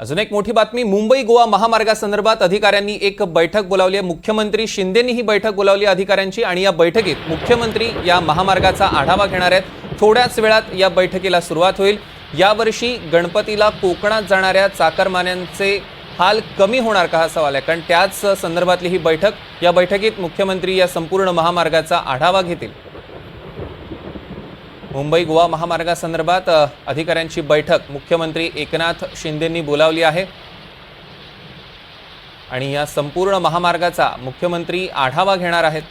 अजून एक मोठी बातमी. मुंबई गोवा महामार्गासंदर्भात अधिकाऱ्यांनी एक बैठक बोलावली आहे. मुख्यमंत्री शिंदेनी ही बैठक बोलावली आहे अधिकाऱ्यांची आणि या बैठकीत मुख्यमंत्री या महामार्गाचा आढावा घेणार आहेत. थोड्याच वेळात या बैठकीला सुरुवात होईल. यावर्षी गणपतीला कोकणात जाणाऱ्या चाकरमान्यांचे हाल कमी होणार का हा सवाल आहे. कारण त्याच संदर्भातली ही बैठक. या बैठकीत मुख्यमंत्री या संपूर्ण महामार्गाचा आढावा घेतील. मुंबई गोवा महामार्गासंदर्भात अधिकाऱ्यांची बैठक. मुख्यमंत्री एकनाथ शिंदेंनी बोलावली आहे. आणि या संपूर्ण महामार्गाचा मुख्यमंत्री आढावा घेणार आहेत.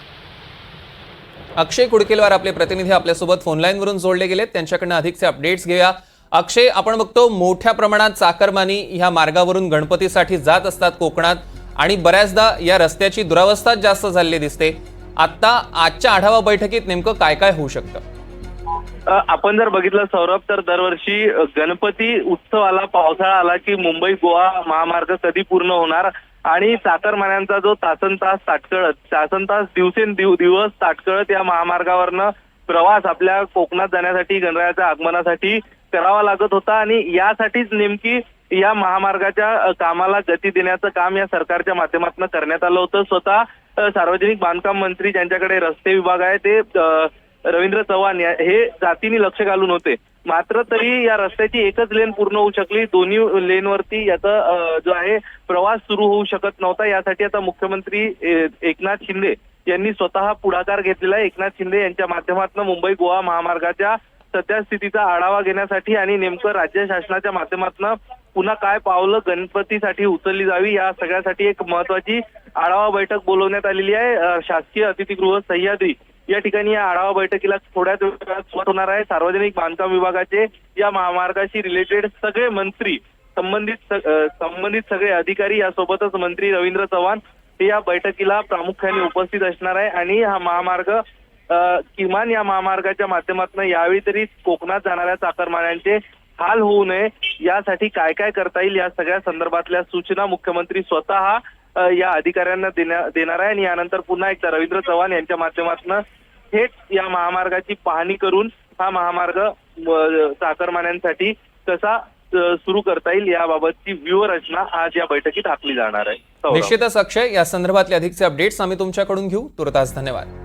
अक्षय कुडकेलवार आपले प्रतिनिधी आपल्यासोबत फोनलाईनवरून जोडले गेलेत. त्यांच्याकडनं अधिकचे अपडेट्स घेऊया. अक्षय आपण बघतो मोठ्या प्रमाणात चाकरमानी ह्या मार्गावरून गणपतीसाठी जात असतात कोकणात. आणि बऱ्याचदा या रस्त्याची दुरावस्था जास्त झालेली दिसते. आत्ता आजच्या आढावा बैठकीत नेमकं काय काय होऊ शकतं? आपण जर बघितलं सौरभ तर दरवर्षी गणपती उत्सव आला पावसाळा आला की मुंबई गोवा महामार्ग कधी पूर्ण होणार? आणि चाकरमान्यांचा जो तासन तास ताटकळत तासन तास दिवसें दिवस ताटकळत या महामार्गावरनं प्रवास आपल्या कोकणात जाण्यासाठी गणरायाच्या आगमनासाठी करावा लागत होता. आणि यासाठीच नेमकी या महामार्गाच्या कामाला गती देण्याचं काम या सरकारच्या माध्यमातून करण्यात आलं होतं. स्वतः सार्वजनिक बांधकाम मंत्री ज्यांच्याकडे रस्ते विभाग आहे ते रवींद्र चव्हाण या- हे जातीने लक्ष घालून होते. मात्र तरी या रस्त्याची एकच लेन पूर्ण होऊ शकली. दोन्ही लेनवरती याचा जो आहे प्रवास सुरू होऊ शकत नव्हता. यासाठी आता मुख्यमंत्री एकनाथ शिंदे यांनी स्वतः पुढाकार घेतलेला आहे. एकनाथ शिंदे यांच्या माध्यमातून मुंबई गोवा महामार्गाच्या सध्या स्थितीचा आढावा घेण्यासाठी आणि नेमकं राज्य शासनाच्या माध्यमातून पुन्हा काय पावलं गणपतीसाठी उचलली जावी या सगळ्यासाठी एक महत्वाची आढावा बैठक बोलवण्यात आलेली आहे. शासकीय अतिथीगृह सह्याद्री या ठिकाणी या आढावा बैठकीला थोड्याच वेळात सुरुवात होणार आहे. सार्वजनिक बांधकाम विभागाचे या महामार्गाशी रिलेटेड सगळे मंत्री संबंधित संबंधित सगळे अधिकारी यासोबतच मंत्री रवींद्र चव्हाण हे या बैठकीला प्रामुख्याने उपस्थित असणार आहे. आणि हा महामार्ग किमान या महामार्गाच्या माध्यमातून यावेळी तरी कोकणात जाणाऱ्या चाकरमान्यांचे हाल होऊ नये. यासाठी काय काय करता येईल या सगळ्या संदर्भातल्या सूचना मुख्यमंत्री स्वतः या अधिकाऱ्यांना देण्या- देणार आहे. आणि यानंतर पुन्हा एकदा रवींद्र चव्हाण यांच्या माध्यमातून थेट या महामार्गाची पाहणी करून हा महामार्ग चाकरमान्यांसाठी कसा सुरू करता येईल याबाबतची व्यूहरचना आज या बैठकीत आखली जाणार आहे. निश्चितच अक्षय. या संदर्भातले अधिकचे अपडेट्स आम्ही तुमच्याकडून घेऊ. तुर्तास धन्यवाद.